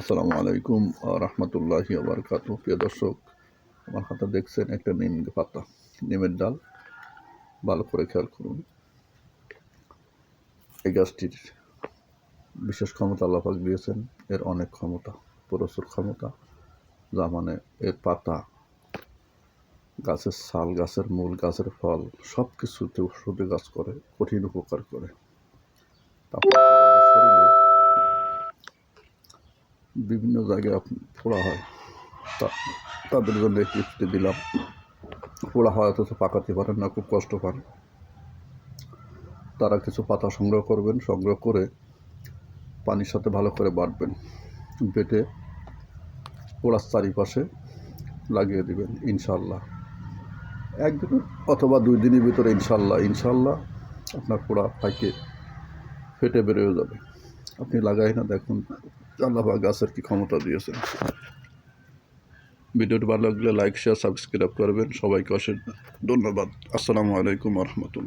আসসালামু আলাইকুম রহমতুল্লাহি আবরকাত প্রিয় দর্শক, আমার হাতে দেখছেন একটা নিম পাতা, নিমের ডাল। ভালো করে খেয়াল করুন। এই গাছটির বিশেষ ক্ষমতা আল্লাপাক দিয়েছেন। এর অনেক ক্ষমতা, প্রচুর ক্ষমতা। যা মানে এর পাতা, গাছের ছাল গাছের মূল, গাছের ফল সব কিছুতে ওষুধে গাছ করে, কঠিন উপকার করে। তারপর শরীরে বিভিন্ন জায়গায় ফোড়া হয়। তা, তাদের জন্য একটি টিপসটি দিলাম। ফোড়া হয় অথচ পাকাতে পারেন না, খুব কষ্ট পান। তারা কিছু পাতা সংগ্রহ করবেন, সংগ্রহ করে পানির সাথে ভালো করে বাটবেন। বেটে পোড়ার চারিপাশে লাগিয়ে দেবেন ইনশাল্লাহ একদিন অথবা দুই দিনের ভিতরে ইনশাল্লাহ ইনশাল্লাহ আপনার পোড়া পাইকে ফেটে বেরোয় যাবে। আপনি লাগাই না, দেখুন। আল্লাহ গাছের কি ক্ষমতা দিয়েছেন। ভিডিওটি ভালো লাগলে লাইক শেয়ার সাবস্ক্রাইব করবেন। সবাইকে অশেষ ধন্যবাদ। আসসালামু আলাইকুম রহমতুল্লাহ।